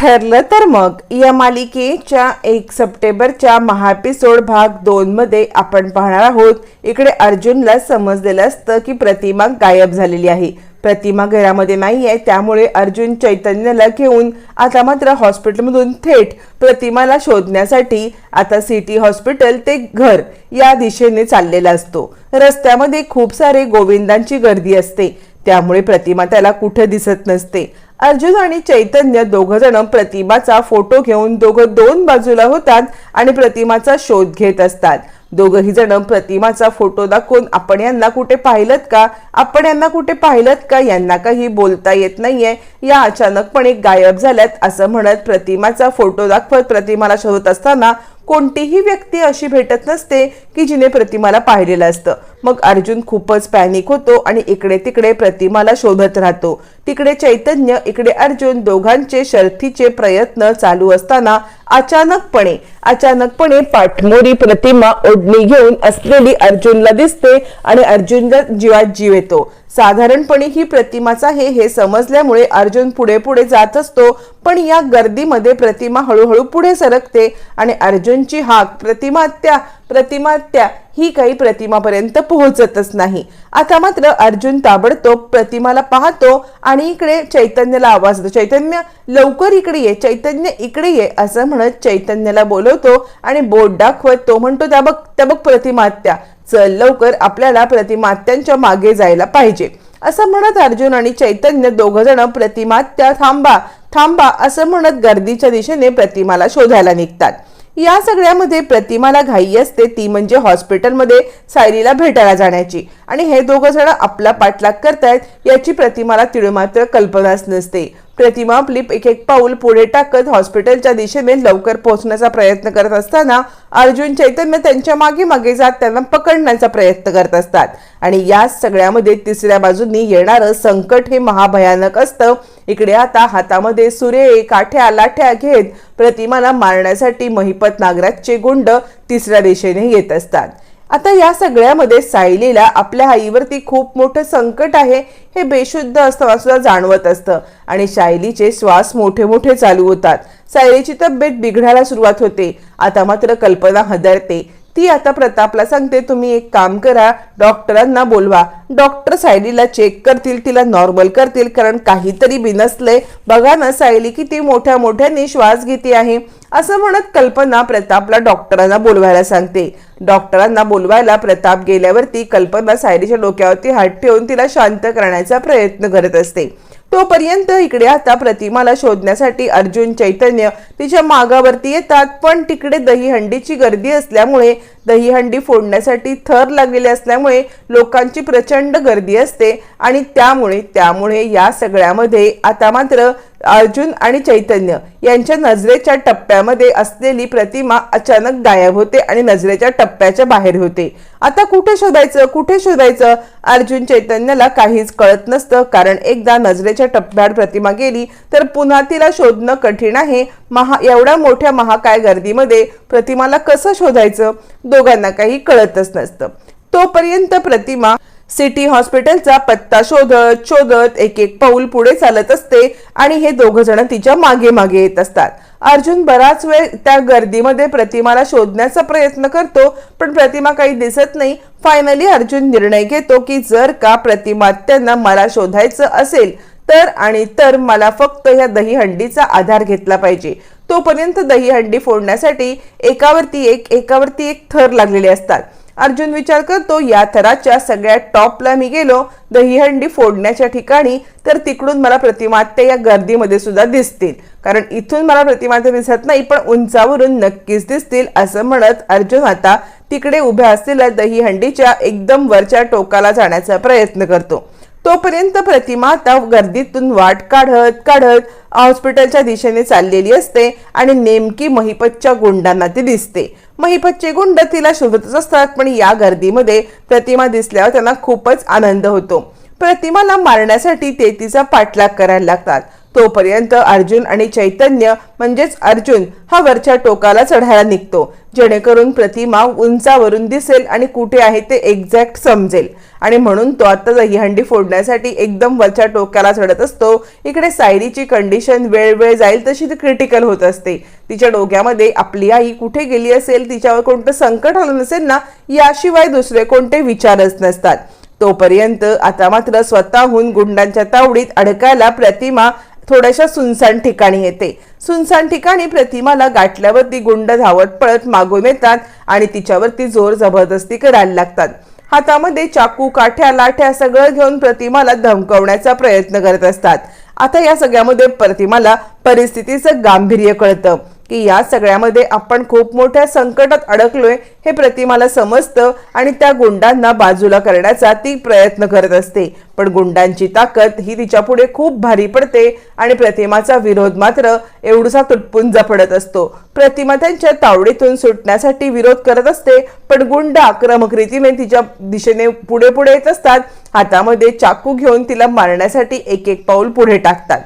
ठरलं तर मग. या मालिकेच्या एक सप्टेंबरच्या महापिसोड भाग दोन मध्ये आपण पाहणार आहोत. इकडे अर्जुनला समजलेलं असतं की प्रतिमा गायब झालेली आहे. प्रतिमा घरामध्ये नाही आहे त्यामुळे अर्जुन चैतन्याला घेऊन आता मात्र हॉस्पिटलमधून थेट प्रतिमाला शोधण्यासाठी आता सिटी हॉस्पिटल ते घर या दिशेने चाललेला असतो. रस्त्यामध्ये खूप सारे गोविंदांची गर्दी असते. त्यामुळे प्रतिमा त्याला कुठे दिसत नसते. अर्जुन आणि चैतन्य दोघ जण प्रतिमाचा फोटो घेऊन दोघं दोन बाजूला होतात आणि प्रतिमाचा शोध घेत असतात. दोघही जण प्रतिमाचा फोटो दाखवून आपण यांना कुठे पाहिलं का? आपण यांना कुठे पाहिलं का? यांना काही बोलता येत नाहीये. या अचानकपणे गायब झाल्यात असं म्हणत प्रतिमाचा फोटो दाखवत प्रतिमाला शोधत असताना कोणतीही व्यक्ती अशी भेटत नसते की जिने प्रतिमाला पाहिलेलं असतं. मग अर्जुन खूपच पॅनिक होतो आणि इकडे तिकडे प्रतिमाला शोधत राहतो. तिकडे चैतन्य इकडे अर्जुन दोघांचे शर्थीचे प्रयत्न चालू असताना अचानकपणे अचानकपणे पाठमोरी प्रतिमा ओढणी घेऊन असलेली अर्जुनला दिसते आणि अर्जुनला जीवात जीव येतो. साधारणपणे ही प्रतिमाच आहे हे समजल्यामुळे अर्जुन पुढे पुढे जात असतो पण या गर्दीमध्ये प्रतिमा हळूहळू पुढे सरकते आणि अर्जुनची हाक प्रतिमा त्या प्रतिमात्या ही काही प्रतिमापर्यंत पोहोचतच नाही. आता मात्र अर्जुन ताबडतोब प्रतिमाला पाहतो आणि इकडे चैतन्याला आवाज देतो. चैतन्य लवकर इकडे ये चैतन्य इकडे ये असं म्हणत चैतन्याला बोलवतो आणि बोट दाखवत तो म्हणतो त्या बघ त्या बघ प्रतिमात्या चल लवकर आपल्याला प्रतिमात्यांच्या मागे जायला पाहिजे. असं म्हणत अर्जुन आणि चैतन्य दोघ जण प्रतिमात्या थांबा थांबा असं म्हणत गर्दीच्या दिशेने प्रतिमाला शोधायला निघतात. या सगळ्यामध्ये प्रतिमाला घाई असते ती म्हणजे हॉस्पिटलमध्ये सायलीला भेटायला जाण्याची. आणि हे दोघं जण आपला पाठलाग करतायत याची प्रतिमाला तिळमात्र कल्पनाच नसते. प्रतिमा आपली एक एक पाऊल पुढे टाकत हॉस्पिटलच्या दिशेने लवकर पोहोचण्याचा प्रयत्न करत असताना अर्जुन चैतन्य त्यांच्या मागे मागे जात त्यांना पकडण्याचा प्रयत्न करत असतात. आणि या सगळ्यामध्ये तिसऱ्या बाजूनी येणारं संकट हे महाभयानक असतं. इकडे आता हातामध्ये सुरे काठ्या लाठ्या घेत प्रतिमाला मारण्यासाठी महिपत नागराजचे गुंड तिसऱ्या दिशेने येत असतात. आता या सगळ्यामध्ये सायलीला आपल्या आईवरती खूप मोठं संकट आहे हे बेशुद्ध असताना सुद्धा जाणवत असतं. आणि सायलीचे श्वास मोठे मोठे चालू होतात. सायलीची तब्येत बिघडायला सुरुवात होते. आता मात्र कल्पना हदरते. ती आता प्रतापला सांगते तुम्ही एक काम करा डॉक्टरांना बोलवा. डॉक्टर सायलीला चेक करतील तिला नॉर्मल करतील कारण काहीतरी बिनसले बघा ना सायली किती मोठ्या मोठ्याने श्वास घेते आहे. असं म्हणत कल्पना प्रतापला डॉक्टरांना बोलवायला सांगते. डॉक्टरांना बोलवायला प्रताप गेल्यावरती कल्पना सायलीच्या डोक्यावरती हात ठेवून तिला शांत करण्याचा प्रयत्न करत असते. तोपर्यंत इकडे आता प्रतिमाला शोधण्यासाठी अर्जुन चैतन्य तिच्या मागावरती येतात. पण तिकडे दहीहंडीची गर्दी असल्यामुळे दहीहंडी फोडण्यासाठी थर लागलेले असल्यामुळे लोकांची प्रचंड गर्दी असते आणि त्यामुळे त्यामुळे या सगळ्यामध्ये आता मात्र अर्जुन आणि चैतन्य यांच्या नजरेच्या टप्प्यामध्ये असलेली प्रतिमा अचानक गायब होते आणि नजरेच्या टप्प्याच्या बाहेर होते. आता कुठे शोधायचं? कुठे शोधायचं? अर्जुन चैतन्याला काहीच कळत नसतं. कारण एकदा नजरेच्या टप्प्यावर प्रतिमा गेली तर पुन्हा तिला शोधणं कठीण आहे. महा एवढ्या मोठ्या महाकाय गर्दीमध्ये प्रतिमाला कसं शोधायचं? दोघांना काही कळतच नसतं. तोपर्यंत प्रतिमा सिटी हॉस्पिटलचा पत्ता शोधत शोधत एक एक पाऊल पुढे चालत असते आणि हे दोघ जण तिच्यामागे मागे येत असतात. अर्जुन बराच वेळ त्या गर्दीमध्ये प्रतिमाला शोधण्याचा प्रयत्न करतो पण प्रतिमा काही दिसत नाही. फायनली अर्जुन निर्णय घेतो की जर का प्रतिमा त्यांना मला शोधायचं असेल तर आणि तर मला फक्त ह्या दहीहंडीचा आधार घेतला पाहिजे. तोपर्यंत दहीहंडी फोडण्यासाठी एकावरती एक एकावरती एक थर लागलेले असतात. अर्जुन विचार करतो या थराच्या सगळ्यात टॉपला मी गेलो. दहीहंडी फोडण्याच्या ठिकाणी तर तिकडून मला प्रतिमात्या या गर्दीमध्ये सुद्धा दिसतील. कारण इथून मला प्रतिमात्या दिसत नाही पण उंचावरून नक्कीच दिसतील असं म्हणत अर्जुन आता तिकडे उभ्या असलेल्या दहीहंडीच्या एकदम वरच्या टोकाला जाण्याचा प्रयत्न करतो. तोपर्यंत प्रतिमा आता गर्दीतून वाट काढत काढत हॉस्पिटलच्या दिशेने चाललेली असते आणि नेमकी महिपतच्या गुंडांना ती दिसते. महिपतचे गुंड तिला शोधतच असतात पण या गर्दीमध्ये प्रतिमा दिसल्यावर त्यांना खूपच आनंद होतो. प्रतिमाला मारण्यासाठी ते तिचा पाठलाग करायला लागतात. तोपर्यंत अर्जुन आणि चैतन्य म्हणजेच अर्जुन हा वरच्या टोकाला चढायला निघतो. जेणेकरून प्रतिमा उंचावरून दिसेल आणि कुठे आहे ते एक्झॅक्ट समजेल. आणि म्हणून तो आता दहीहंडी फोडण्यासाठी एकदम वरच्या टोक्याला चढत असतो. इकडे सायरीची कंडिशन वेळ वेळ जाईल तशी ती क्रिटिकल होत असते. तिच्या डोक्यामध्ये आपली आई कुठे गेली असेल तिच्यावर कोणतं संकट आलं नसेल ना याशिवाय दुसरे कोणते विचारच नसतात. तोपर्यंत आता मात्र स्वतःहून गुंडांच्या तावडीत अडकायला प्रतिमा थोड्याशा सुनसान ठिकाणी येते. सुनसान ठिकाणी प्रतिमाला गाठल्यावरती गुंड धावत पळत मागून येतात आणि तिच्यावरती जोर जबरदस्ती करायला लागतात. हातामध्ये चाकू काठ्या लाठ्या सगळं घेऊन प्रतिमाला धमकवण्याचा प्रयत्न करत असतात. आता या सगळ्यामध्ये प्रतिमाला परिस्थितीचं गांभीर्य कळतं. की या सगळ्यामध्ये आपण खूप मोठ्या संकटात अडकलोय हे प्रतिमाला समजतं आणि त्या गुंडांना बाजूला करण्याचा ती प्रयत्न करत असते. पण गुंडांची ताकद ही तिच्या पुढे खूप भारी पडते आणि प्रतिमाचा विरोध मात्र एवढसा तुटपुंजा पडत असतो. प्रतिमा त्यांच्या तावडीतून सुटण्यासाठी विरोध करत असते पण गुंड आक्रमक रीतीने तिच्या दिशेने पुढे पुढे येत असतात. हातामध्ये चाकू घेऊन तिला मारण्यासाठी एक एक पाऊल पुढे टाकतात.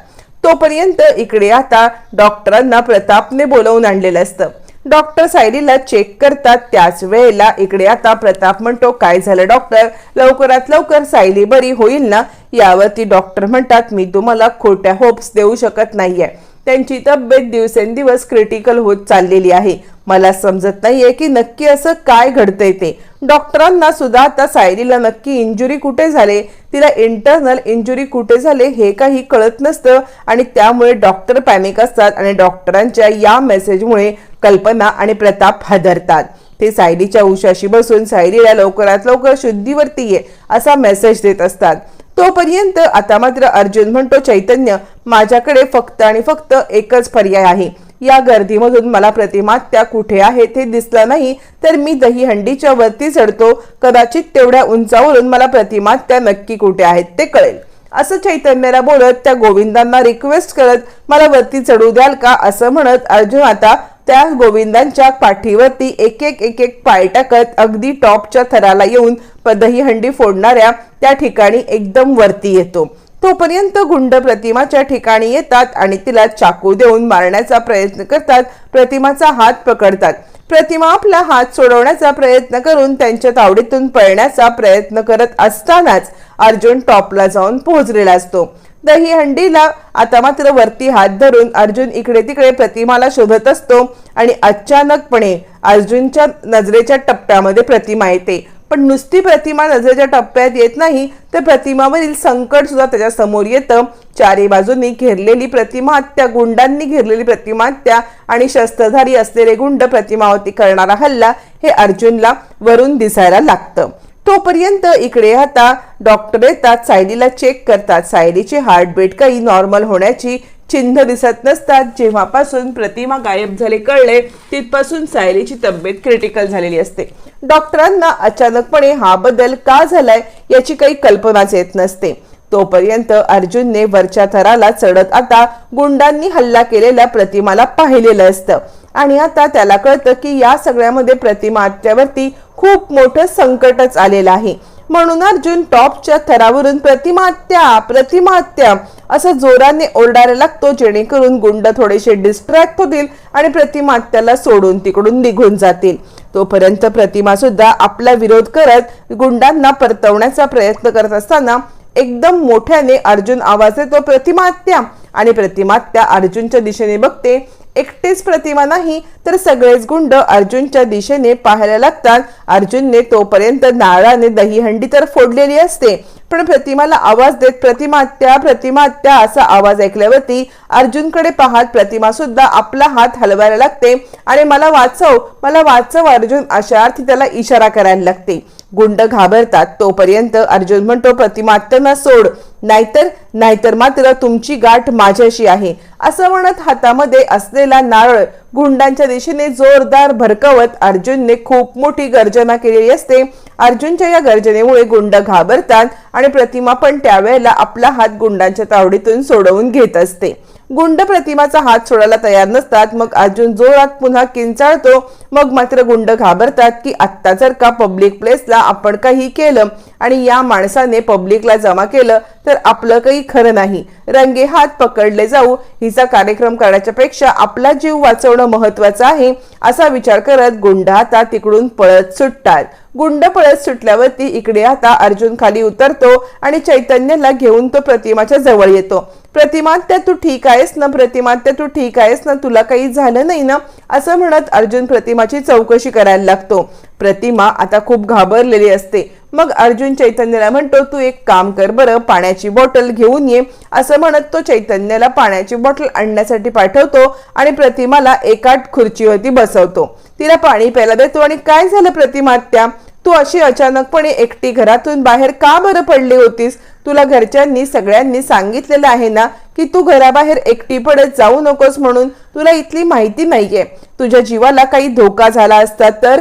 तोपर्यंत इकडे आता डॉक्टरांना प्रतापने बोलवून आणलेलं असतं. डॉक्टर सायलीला चेक करतात त्याच वेळेला इकडे आता प्रताप म्हणतो काय झालं डॉक्टर? लवकरात लवकर सायली बरी होईल ना? यावरती डॉक्टर म्हणतात मी तुम्हाला खोट्या होप्स देऊ शकत नाहीये. त्यांची तब्येत दिवसेंदिवस क्रिटिकल होत चाललेली आहे. मला समजत नाहीये की नक्की असं काय घडतंय ते. डॉक्टरांना सुद्धा आता सायरीला नक्की इंजुरी कुठे झाले? तिला इंटरनल इंजुरी कुठे झाले हे काही कळत नसतं आणि त्यामुळे डॉक्टर पॅनिक असतात आणि डॉक्टरांच्या या मेसेजमुळे कल्पना आणि प्रताप हादरतात. ते सायरीच्या उशाशी बसून सायरीला लवकरात लवकर शुद्धीवरती ये असा मेसेज देत असतात. तोपर्यंत आता मात्र अर्जुन म्हणतो चैतन्य माझ्याकडे फक्त आणि फक्त एकच पर्याय आहे. या गर्दीमधून मला प्रतिमा त्या कुठे आहे ते दिसलं नाही तर मी दहीहंडीच्या वरती चढतो. कदाचित तेवढ्या उंचावरून मला प्रतिमा त्या नक्की कुठे आहेत ते कळेल. असं चैतन्याला बोलत त्या गोविंदांना रिक्वेस्ट करत मला वरती चढू द्याल का? असं म्हणत अर्जुन आता त्या गोविंदांच्या पाठीवरती एक एक एक एक पाय टाकत अगदी टॉपच्या थराला येऊन पदही हंडी फोडणाऱ्या त्या ठिकाणी एकदम वरती येतो. तोपर्यंत गुंड प्रतिमाच्या ठिकाणी येतात आणि तिला चाकू देऊन मारण्याचा प्रयत्न करतात. प्रतिमाचा हात पकडतात. प्रतिमा आपला हात सोडवण्याचा प्रयत्न करून त्यांच्या तावडीतून पळण्याचा प्रयत्न करत असतानाच अर्जुन टॉपला जाऊन पोहोचलेला असतो. दही हंडीला. आता मात्र वरती हात धरून अर्जुन इकडे तिकडे प्रतिमाला शोधत असतो आणि अचानकपणे अर्जुनच्या नजरेच्या टप्प्यामध्ये प्रतिमा येते. पण नुसती प्रतिमा नजरेच्या टप्प्यात येत नाही तर प्रतिमावरील संकट सुद्धा त्याच्यासमोर येतं. चारी बाजूंनी घेरलेली प्रतिमा त्या गुंडांनी घेरलेली प्रतिमा त्या आणि शस्त्रधारी असलेले गुंड प्रतिमावरती करणारा हल्ला हे अर्जुनला वरून दिसायला लागतं. तोपर्यंत इकडे आता डॉक्टर येतात सायलीला चेक करतात. सायलीचे हार्टबीट काही नॉर्मल होण्याची चिन्ह दिसत नसतात. जेव्हापासून प्रतिमा गायब झाले कळले तिथपासून सायलीची तब्येत क्रिटिकल झालेली असते. डॉक्टरांना अचानकपणे हा बदल का झालाय याची काही कल्पनाच येत नसते. तोपर्यंत अर्जुनने वरच्या थराला चढत आता गुंडांनी हल्ला केलेल्या प्रतिमाला पाहिलेलं असतं. आणि आता त्याला कळतं की या सगळ्यामध्ये प्रतिमा आत्यावरती खूप मोठं संकटच आलेलं आहे. म्हणून अर्जुन टॉपच्या थरावरून प्रतिमात्या प्रतिमात्या असं जोराने ओरडायला लागतो जेणेकरून गुंड थोडेसे डिस्ट्रॅक्ट होतील आणि प्रतिमात्याला सोडून तिकडून निघून जातील. तोपर्यंत प्रतिमा सुद्धा आपला विरोध करत गुंडांना परतवण्याचा प्रयत्न करत असताना एकदम मोठ्याने अर्जुन आवाज येतो प्रतिमात्या! आणि प्रतिमात्या अर्जुनच्या दिशेने बघते एकटेच प्रतिमा नाही तर सगळेच गुंड अर्जुनच्या दिशेने पाहायला लागतात. अर्जुनने तोपर्यंत नारळाने दहीहंडी तर फोडलेली असते पण प्रतिमाला आवाज देत प्रतिमा त्या प्रतिमा त्या असा आवाज ऐकल्यावरती अर्जुनकडे पाहत प्रतिमा सुद्धा आपला हात हलवायला लागते. आणि मला वाचव मला वाचव अर्जुन अशा अर्थी त्याला इशारा करायला लागते. गुंड घाबरतात. तोपर्यंत अर्जुन म्हणतो प्रतिमात्यांना सोड. नाहीतर नाहीतर मात्र तुमची गाठ माझ्याशी आहे. असं म्हणत हातामध्ये असलेला नारळ गुंडांच्या दिशेने जोरदार भरकवत अर्जुनने खूप मोठी गर्जना केलेली असते. अर्जुनच्या या गर्जनेमुळे गुंड घाबरतात आणि प्रतिमा पण त्यावेळेला आपला हात गुंडांच्या तावडीतून सोडवून घेत असते. गुंड प्रतिमाचा हात सोडायला तयार नसतात. मग अर्जुन जोरात पुन्हा किंचाळतो मग मात्र गुंड घाबरतात की आत्ता जर का पब्लिक प्लेसला आपण काही केलं आणि या माणसाने पब्लिकला जमा केलं तर आपलं काही खरं नाही. रंगे हात पकडले जाऊ हिचा कार्यक्रम करण्याच्या पेक्षा आपला जीव वाचवणं महत्वाचं आहे असा विचार करत गुंड आता तिकडून पळत सुटतात. गुंड पळत सुटल्यावरती इकडे आता अर्जुन खाली उतरतो आणि चैतन्यला घेऊन तो प्रतिमाच्या जवळ येतो. प्रतिमात्या तू ठीक आहेस ना प्रतिमात्या तू ठीक आहेस ना तुला काही झालं नाही ना? असं म्हणत अर्जुन प्रतिमाची चौकशी करायला लागतो. प्रतिमा आता खूप घाबरलेली असते. मग अर्जुन चैतन्याला म्हणतो तू एक काम कर बरं पाण्याची बॉटल घेऊन ये. असं म्हणत तो चैतन्याला पाण्याची बॉटल आणण्यासाठी पाठवतो आणि प्रतिमाला एका खुर्चीवरती बसवतो. तिला पाणी प्यायला देतो आणि काय झालं प्रतिमात्या तू अशी अचानकपणे एकटी घरातून बाहेर का बरं पडली होतीस? तुला घरच्यांनी सगळ्यांनी सांगितलेलं आहे ना की तू घराबाहेर एकटी पडत जाऊ नकोस म्हणून? तुला इथली माहिती नाहीये. तुझ्या जीवाला काही धोका झाला असता तर?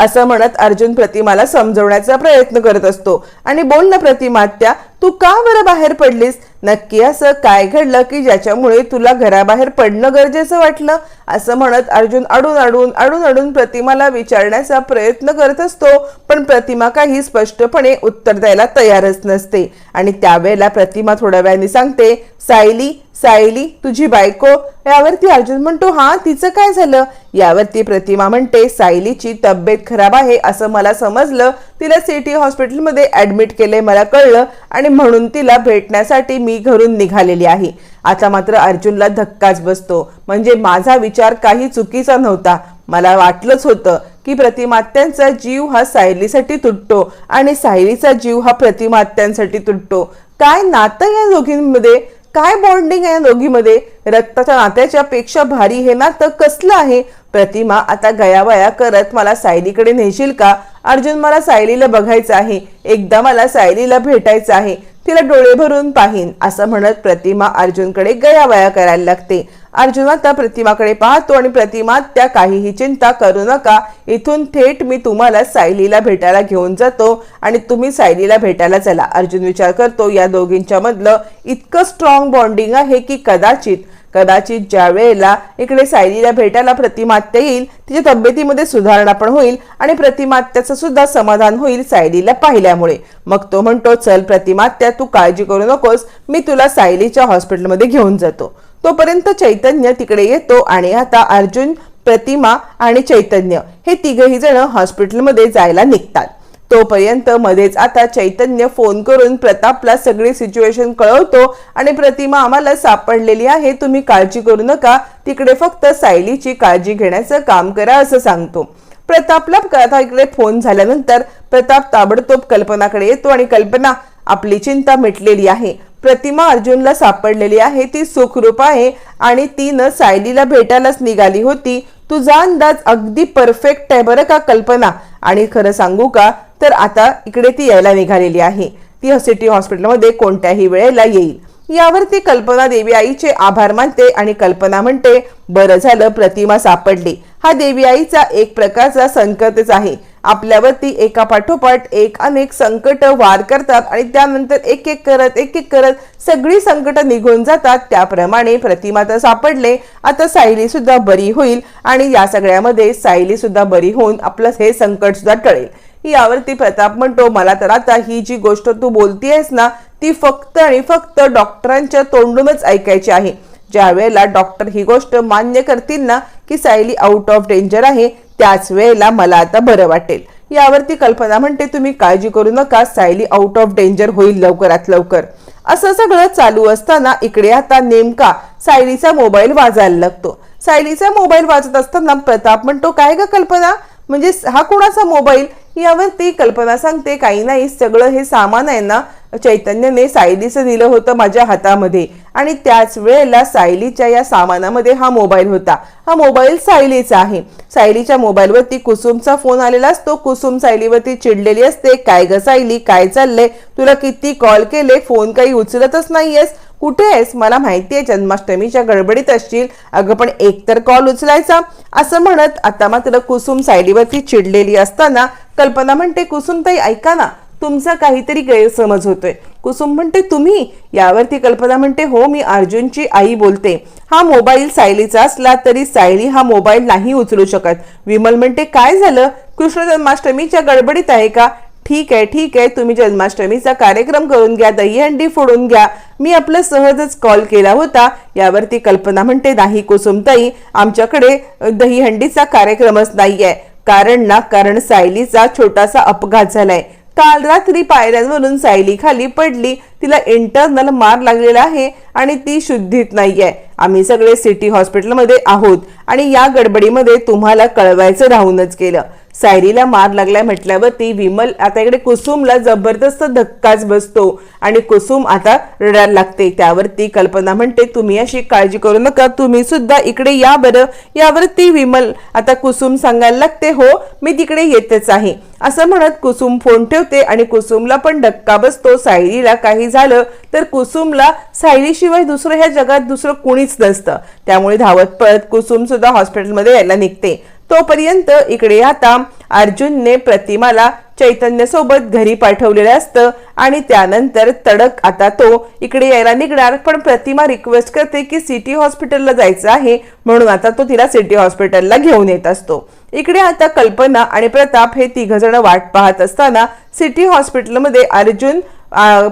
असं म्हणत अर्जुन प्रतिमाला समजवण्याचा प्रयत्न करत असतो. आणि बोल ना प्रतिमात्या तू का बरं बाहेर पडलीस? नक्की असं काय घडलं की ज्याच्यामुळे तुला घराबाहेर पडणं गरजेचं वाटलं? असं म्हणत अर्जुन अडून अडून अडून अडून प्रतिमाला विचारण्याचा प्रयत्न करत असतो पण प्रतिमा काही स्पष्टपणे उत्तर द्यायला तयारच नसते. आणि त्यावेळेला प्रतिमा थोड्या वेळाने सांगते सायली सायली तुझी बायको यावरती अर्जुन म्हणतो हा तिचं काय झालं? यावरती प्रतिमा म्हणते सायलीची तब्येत खराब आहे असं मला समजलं. तिला सिटी हॉस्पिटलमध्ये ऍडमिट केले मला कळलं आणि म्हणून तिला भेटण्यासाठी मी घरून निघालेली आहे. आता मात्र अर्जुनला धक्काच बसतो. म्हणजे माझा विचार काही चुकीचा नव्हता. मला वाटलंच होतं की प्रतिमात्यांचा जीव हा सायलीसाठी तुटतो आणि सायलीचा जीव हा प्रतिमात्यांसाठी तुटतो. काय नातं या दोघींमध्ये? काय बॉन्डिंग आहे या दोघीमध्ये? रक्ताच्या नात्याच्या पेक्षा भारी हे नातं कसलं आहे? प्रतिमा आता गयावया करत मला सायलीकडे नेशील का? अर्जुन मला सायलीला बघायचं आहे. एकदा मला सायलीला भेटायचं आहे. तिला डोळे भरून पाहीन असं म्हणत प्रतिमा अर्जुनकडे गयावया करायला लागते. अर्जुन आता प्रतिमाकडे पाहतो आणि प्रतिमा त्या काहीही चिंता करू नका. इथून थेट मी तुम्हाला सायलीला भेटायला घेऊन जातो आणि तुम्ही सायलीला भेटायला चला. अर्जुन विचार करतो या दोघींच्या मधलं इतकं स्ट्रॉंग बॉन्डिंग आहे की कदाचित कदाचित ज्या वेळेला इकडे सायलीला भेटायला प्रतिमात्या येईल तिच्या तब्येतीमध्ये सुधारणा पण होईल आणि प्रतिमात्याचं सुद्धा समाधान होईल सायलीला पाहिल्यामुळे. मग तो म्हणतो चल प्रतिमात्या तू काळजी करू नकोस. मी तुला सायलीच्या हॉस्पिटलमध्ये घेऊन जातो. तोपर्यंत चैतन्य तिकडे येतो आणि आता अर्जुन प्रतिमा आणि चैतन्य हे तिघही जण हॉस्पिटलमध्ये जायला निघतात. तोपर्यंत मध्येच आता चैतन्य फोन करून प्रतापला सगळी सिच्युएशन कळवतो आणि प्रतिमा आम्हाला सापडलेली आहे तुम्ही काळजी करू नका तिकडे फक्त सायलीची काळजी घेण्याचं काम करा असं सांगतो. प्रतापला आता इकडे फोन झाल्यानंतर प्रताप ताबडतोब कल्पनाकडे येतो आणि कल्पना आपली चिंता मिटलेली आहे. प्रतिमा अर्जुनला सापडलेली आहे. ती सुखरूप आहे आणि तीनं सायलीला भेटायलाच निघाली होती. तुझा अंदाज अगदी परफेक्ट आहे बरं का कल्पना? आणि खरं सांगू का? तर आता इकडे ती यायला निघालेली आहे. ती सिटी हॉस्पिटलमध्ये कोणत्याही वेळेला येईल. यावरती कल्पना देवी आईचे आभार मानते आणि कल्पना म्हणते बरं झालं प्रतिमा सापडली. हा देवी आईचा एक प्रकारचा संकटच आहे. आपल्यावरती एका पाठोपाठ एक अनेक संकट वार करतात आणि त्यानंतर एक एक करत एक एक करत सगळी संकट निघून जातात. त्याप्रमाणे प्रतिमा तर सापडले. आता सायली सुद्धा बरी होईल आणि या सगळ्यामध्ये सायली सुद्धा बरी होऊन आपलं हे संकट सुद्धा टळेल. यावरती प्रताप म्हणतो मला तर आता ही जी गोष्ट तू बोलतीयस ना ती फक्त आणि फक्त डॉक्टरांच्या तोंडूनच ऐकायची आहे. ज्या वेळेला डॉक्टर ही गोष्ट मान्य करतील ना की सायली आउट ऑफ डेंजर आहे त्याच वेळेला मला आता बरं वाटेल. यावरती कल्पना म्हणते तुम्ही काळजी करू नका सायली आउट ऑफ डेंजर होईल लवकरात लवकर. असं सगळं चालू असताना इकडे आता नेमका सायलीचा मोबाईल वाजायला लागतो. सायलीचा मोबाईल वाजत असताना प्रताप म्हणतो काय ग कल्पना? म्हणजे हा कोणाचा मोबाईल? यावरती कल्पना सांगते काही नाही सगळं हे सामान आहे ना चैतन्यने सायलीचं दिलं होतं माझ्या हातामध्ये. आणि त्याच वेळेला सायलीच्या या सामानामध्ये हा मोबाईल होता. हा मोबाईल सायलीचा आहे. सायलीच्या मोबाईलवरती कुसुमचा फोन आलेला असतो. कुसुम सायलीवरती चिडलेली असते. काय ग सायली? काय चाललंय? तुला किती कॉल केले? फोन काही उचलतच नाहीयेस. कुठे आहेस? मला माहिती आहे जन्माष्टमीच्या गडबडीत असशील. अगं पण एकतर कॉल उचलायचा. असं म्हणत आता मात्र कुसुम सायलीवरती चिडलेली असताना कल्पना म्हणते कुसुम ताई ऐका ना. तुमचा काहीतरी गैरसमज होतोय. कुसुम म्हणते तुम्ही? यावरती कल्पना म्हणते हो मी अर्जुनची आई बोलते. हा मोबाईल सायलीचा असला तरी सायली हा मोबाईल नाही उचलू शकत. विमल म्हणते काय झालं? कृष्ण जन्माष्टमीच्या गडबडीत आहे का? ठीक आहे ठीक आहे तुम्ही जन्माष्टमीचा कार्यक्रम करून घ्या दहीहंडी फोडून घ्या. मी आपलं सहजच कॉल केला होता. यावरती कल्पना म्हणते नाही कुसुमताई आमच्याकडे दहीहंडीचा कार्यक्रमच नाही आहे कारण ना कारण सायलीचा छोटासा अपघात झालाय. काल रात्री पायऱ्यांवरून सायली खाली पडली. तिला इंटरनल मार लागलेला आहे आणि ती शुद्धीत नाहीये. आम्ही सगळे सिटी हॉस्पिटलमध्ये आहोत आणि या गडबडीमध्ये तुम्हाला कळवायचं राहूनच केलं सायरीला मार लागलाय म्हटल्यावरती विमल आता इकडे कुसुमला जबरदस्त धक्काच बसतो. आणि कुसुम आता रडायला लागते. त्यावरती कल्पना म्हणते तुम्ही अशी काळजी करू नका. तुम्ही सुद्धा इकडे या बरं. यावरती विमल आता कुसुम सांगायला लागते हो मी तिकडे येतेच आहे. असं म्हणत कुसुम फोन ठेवते आणि कुसुमला पण धक्का बसतो. सायरीला काही झालं तर कुसुमला सायरीशिवाय दुसरं ह्या जगात दुसरं कुणीच नसतं. त्यामुळे धावत पळत कुसुम सुद्धा हॉस्पिटलमध्ये यायला निघते. तोपर्यंत इकडे आता अर्जुनने प्रतिमाला चैतन्य सोबत घरी पाठवलेलं असतं आणि त्यानंतर तडक आता तो इकडे यायला निघणार पण प्रतिमा रिक्वेस्ट करते की सिटी हॉस्पिटलला जायचं आहे म्हणून आता तो तिला सिटी हॉस्पिटलला घेऊन येत असतो. इकडे आता कल्पना आणि प्रताप हे तिघ जण वाट पाहत असताना सिटी हॉस्पिटलमध्ये अर्जुन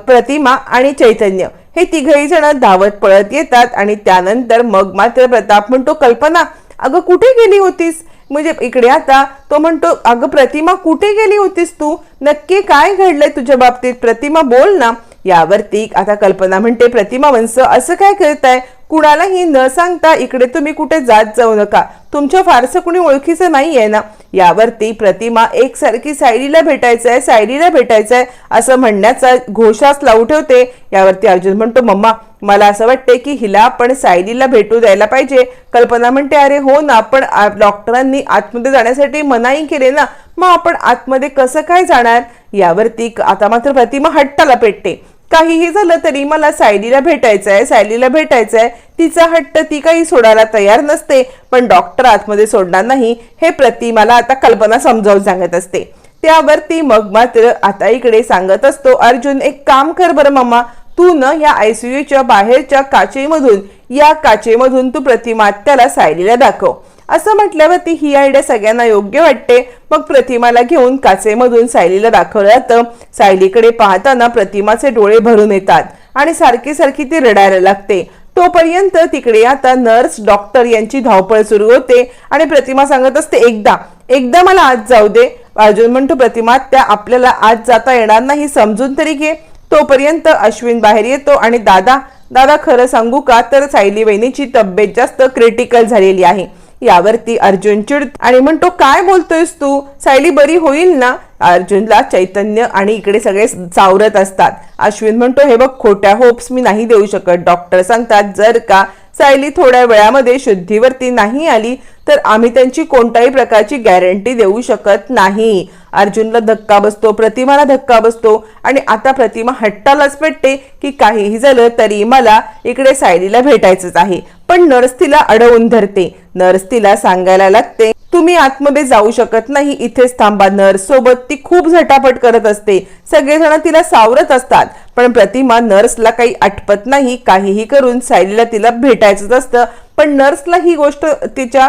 प्रतिमा आणि चैतन्य हे तिघही जण धावत पळत येतात आणि त्यानंतर मग मात्र प्रताप म्हणतो कल्पना अगं कुठे गेली होतीस? म्हणजे इकडे आता तो म्हणतो अगं प्रतिमा कुठे गेली होतीस तू? नक्की काय घडलंय तुझ्या बाबतीत? प्रतिमा बोल ना. यावरती आता कल्पना म्हणते प्रतिमा वंश असं काय करताय? कुणालाही न सांगता इकडे तुम्ही कुठे जात जाऊ नका. तुमच्या फारसं कुणी ओळखीचं नाही आहे ना. यावरती प्रतिमा एकसारखी सायलीला भेटायचं आहे सायलीला भेटायचं आहे असं म्हणण्याचा घोषाच लावू ठेवते. यावरती अर्जुन म्हणतो मम्मा मला असं वाटते की हिला आपण सायलीला भेटू द्यायला पाहिजे. कल्पना म्हणते अरे हो ना आपण डॉक्टरांनी आतमध्ये जाण्यासाठी मनाई केले ना. मग आपण आतमध्ये कसं काय जाणार? यावरती क- आता मात्र प्रतिमा हट्टाला पेटते. काहीही झालं तरी मला सायलीला भेटायचं आहे सायलीला भेटायचं आहे तिचा हट्ट ती काही सोडायला तयार नसते पण डॉक्टर आतमध्ये सोडणार नाही हे प्रतिमाला आता कल्पना समजावून सांगत असते. त्यावरती मग मात्र आता इकडे सांगत असतो अर्जुन एक काम कर बरं मम्मा तू न या आयसीयूच्या बाहेरच्या काचेमधून या काचेमधून तू प्रतिमा त्याला सायलीला दाखव. असं म्हटल्यावर ती ही आयडिया सगळ्यांना योग्य वाटते. मग प्रतिमाला घेऊन काचेमधून सायलीला दाखवलं जातं. सायलीकडे पाहताना प्रतिमाचे डोळे भरून येतात आणि सारखी सारखी ती रडायला लागते. तोपर्यंत तिकडे आता नर्स डॉक्टर यांची धावपळ सुरू होते आणि प्रतिमा सांगत असते एकदा एकदा मला आज जाऊ दे. अर्जुन म्हणतो प्रतिमा त्या आपल्याला आज जाता येणार नाही समजून तरी घे. तोपर्यंत अश्विन बाहेर येतो आणि दादा दादा खरं सांगू का? तर सायली वहिनीची तब्येत जास्त क्रिटिकल झालेली आहे. यावरती अर्जुन चिड आणि म्हणतो काय बोलतोयस तू? सायली बरी होईल ना? अर्जुनला चैतन्य आणि इकडे सगळे सावरत असतात. अश्विन म्हणतो हे बघ खोट्या होप्स मी नाही देऊ शकत. डॉक्टर सांगतात जर का सायली थोड्या वेळामध्ये शुद्धीवरती नाही आली तर आम्ही त्यांची कोणत्याही प्रकारची गॅरंटी देऊ शकत नाही. अर्जुनला धक्का बसतो प्रतिमाला धक्का बसतो आणि आता प्रतिमा हट्टालाच पेटते की काहीही झालं तरी मला इकडे सायलीला भेटायचंच आहे. पण नर्स तिला अडवून धरते. नर्स तिला सांगायला लागते तुम्ही आतमध्ये जाऊ शकत नाही. इथेच थांबा. नर्स सोबत ती खूप झटापट करत असते. सगळेजण तिला सावरत असतात. पण प्रतिमा नर्सला काही आटपत नाही. काहीही करून सायलीला तिला भेटायचंच असतं. पण नर्सला ही गोष्ट तिच्या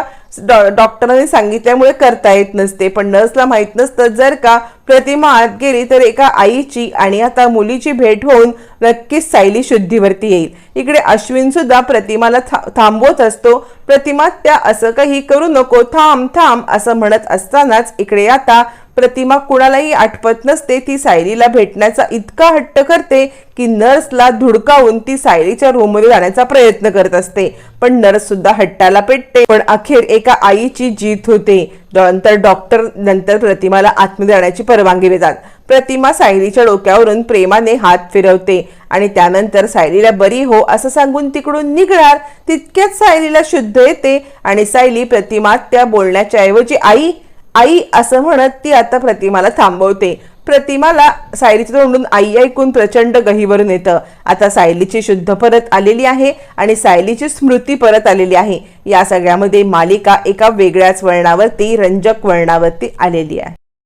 डॉक्टरांनी सांगितल्यामुळे करता येत नसते. पण नर्सला माहीत नसतं जर का प्रतिमा आत गेली तर एका आईची आणि आता मुलीची भेट होऊन नक्कीच सायली शुद्धीवरती येईल. इकडे अश्विन सुद्धा प्रतिमाला था- थांबवत असतो. प्रतिमा त्या असं काही करू नको. थांब थांब असं म्हणत असतानाच इकडे आता प्रतिमा कुणालाही आठवत नसते ती सायलीला भेटण्याचा इतका हट्ट करते की नर्सला धुडकावून ती सायलीच्या रूममध्ये जाण्याचा प्रयत्न करत असते. पण नर्स सुद्धा हट्टाला पेटते. पण अखेर एका आईची जीत होते. नंतर डॉक्टर नंतर प्रतिमाला आतमध्ये जाण्याची परवानगी देतात. प्रतिमा सायलीच्या डोक्यावरून प्रेमाने हात फिरवते आणि त्यानंतर सायलीला बरी हो असं सांगून तिकडून निघणार. तितक्याच सायलीला शुद्ध येते आणि सायली प्रतिमा त्या बोलण्याच्या ऐवजी आई आई असं म्हणत ती आता प्रतिमाला थांबवते. प्रतिमाला सायलीच्या तोंडून आई ऐकून प्रचंड गहीवरून येतं. आता सायलीची शुद्ध परत आलेली आहे आणि सायलीची स्मृती परत आलेली आहे. या सगळ्यामध्ये मालिका एका वेगळ्याच वळणावरती रंजक वळणावरती आलेली आहे.